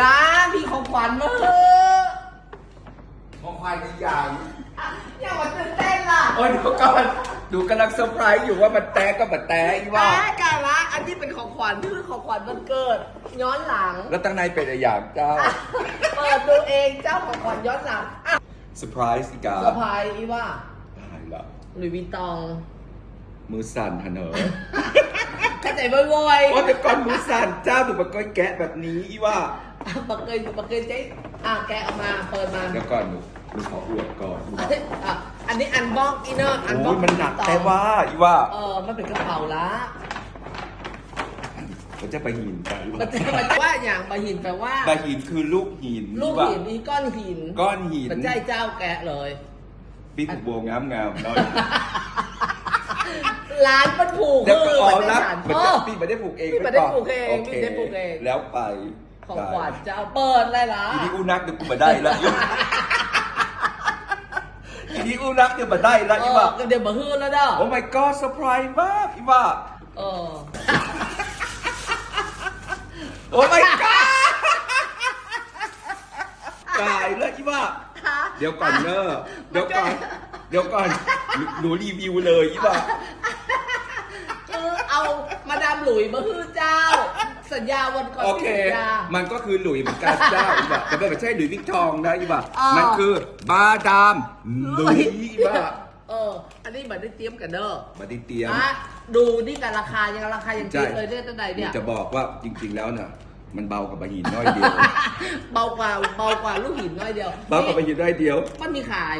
ร้านมีของขวัญมาเถอะของควายกี่อย่างอย่ามาตื่นเต้นล่ะโอ้ยเดี๋ยวก่อนดูกำลังเซอร์ไพรส์อยู่ว่ามันแตกก็มันแตกอีว่าแม่กันละอันนี้เป็นของขวัญที่คือของขวัญวันเกิด ย้อนหลัง แล้วตั้งในเป็นอะไรอย่างเจ้าเปิดดูเองเจ้าของขวัญย้อนหลังอะเซอร์ไพรส์อีกาเซอร์ไพรส์อีว่าตายละหลุยส์วิตตอง มือสั่นฮะเนอะเข้าใจบ่อยโอ้ยแต่ก่อนมือสั่นเจ้าดูมันก้อยแกะแบบนี้อีว่าๆอะ บักเกยบักเกยเจ๊อะแกะออกมาเปิดมาเดี๋ยวก่อนหนูหนูขออวดก่อนอีว่าอะอันนี้อันบ็อกอีเนอร์อันบ็โอ้อยกมันหนักแต่ว่าอีว่าเออมันเป็นกระเป๋าละมันจะไปหินกันมันจะมันจะว่าอย่างบะหินแปลว่า บาหินคือลูกหินลูกว่าหินนี่ก้อนหินก้อนหินมันใจเจ้าแกะเลยพี่ถูกโบงามงามๆเนาะร้านมันผูกเดี๋ยวก็คืออ๋อมันรับสารมันพ่อจะพี่ไม่ได้ผูกเองพี่ไม่ได้ว้นผูกเองโพี่ไม่ได้ผูกเอง แล้วไป ของขวัญเจ้าเปิดเลยล่ะอีนี่อูนักเดี๋ยวกูมาได้ละอีนี่อูนักเดี๋ยวมาได้ละเออีอว่าเดี๋ยวมาฮือแล้วเด้อโอ้ my god เซอร์ไพรส์มากอีว่าเออโอ้ my god ตายแล้วอีว่าเดี๋ยวก่อนเนอะเดี๋ยวก่อน เดี๋ยวก่อนหนูหนูรีวิวเลยอีว่า คือเอามาดามหลุยมาฮือเจ้า สัญญาวันก่อนโอเคสัญญา มันก็คือหลุยเหมือนกันเจ้าอีบ่ะแต่ไม่ใช่หลุยวิกทองนะอีบ่ะอ๋อมันคือบาดามหลุยอีบ่ะเออ อันนี้บัตรได้เตรียมกันเด้อมาได้เตรียมอะดูนี่กันราคายังราคายังใช่ คิดเลยเนี่ยตั้งไหนหนูเนี่ย จะบอกว่าจริง ๆ แล้วเนี่ยมันเบากว่าบะหินน้อยเดียว เบากว่าเบากว่าลูกหินน้อยเดียวเบากว่าบะหินน้อยเดียว มันมีขาย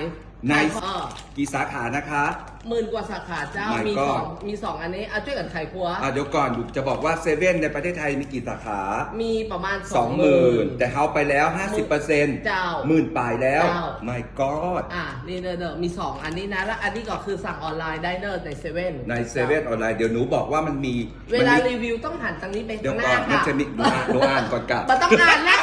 ในเออกี่สาขานะคะ หมื่นกว่าสาขาเจ้า My มีสอง God มีสองอันนี้เอาช่วยกันขายครัว อะเดี๋ยวก่อนหนูจะบอกว่าเซเว่นในประเทศไทยมีกี่สาขามีประมาณสองหมื่นแต่เขาไปแล้ว 50%เปอร์เซ็นต์เจ้าหมื่นปลายแล้ว เจ้า my god อะนี่เนอะเนอะมีสองอันนี้นะ แล้วอันนี้ก็คือสั่งออนไลน์ได้เนอะในเซเว่นในเซเว่นออนไลน์เดี๋ยวหนูบอกว่ามันมีเวลามันมีรีวิวต้องหันทางนี้ไปเดี๋ยวข้างหก่อน้านมันค่ะจะมีหนูอ่านหนูอ่านก่อนกลับ มันต้องอ่านแล้ว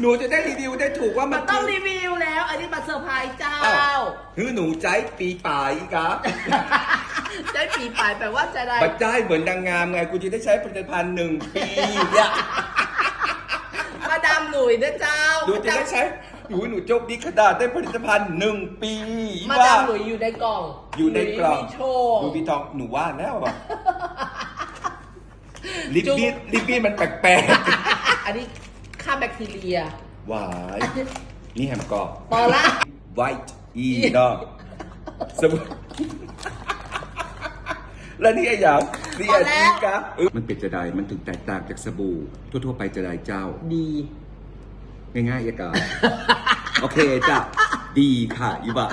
หนูจะได้รีวิวได้ถูกว่ามัมันนต้องรีวิวแล้ว อันนี้มาเซอร์ไพรส์เจ้า อ้าวคือหนูใจปีป่ายอีกอะได้ปีปลายแปลว่าจะได้ บัดได้เหมือนนางงามไงกูจะได้ใช้ผลิตภัณฑ์หนึ่งปีเนี่ย มาดามหลุยนะเจ้าหนูจะได้ใช้หนูหนูโชคดีขนาดได้ผลิตภัณฑ์หนึ่งปีมาว่าดามหลุยอยู่ในกล่องอยู่ในกล่องหลุยมีโชว์ หนูพี่ทองหนูว่าแล้วอะลิปจุ๊บ บี้ลิปบี้มันแปลกอันนี้ ฆ่าแบคทีเรียๆหวายนี่แฮมกรอบพอละ white อีดอกสมุนแล้วนี่ไอ้หยังนี่ไอ้จีกะเออมันเป็นจะไดมันถึงแตกต่างจากสบู่ ทั่วๆไปจะไดเจ้า ดี ง่ายๆเอกาโอเคจ้ะ ดีค่ะอีบะ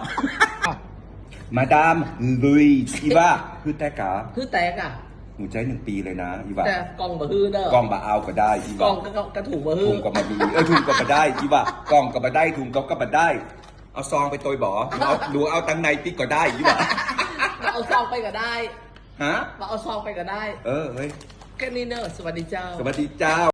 มาดามลุยอีบะคือแต่กาคือแตกอะ หนูใจหนึ่งปีเลยนะอีบะแต่กล่องบะฮือเด้อกองบะเอาก็ได้อีกล่บะองก็กระถูกบะฮืถุองก็มาดีเออถุงก็มาได้อีบะกองก็มาได้ถุงก็ก็มาได้ เอาซองไปตัวบ่เอาหนูเอาตังในติ๊กก็ได้อีบะมาเอาซองไปก็ได้ฮะมาเอาซองไปก็ได้ เออเฮ้ยแค่นี้เนอะสวัสดีเจ้า สวัสดีเจ้า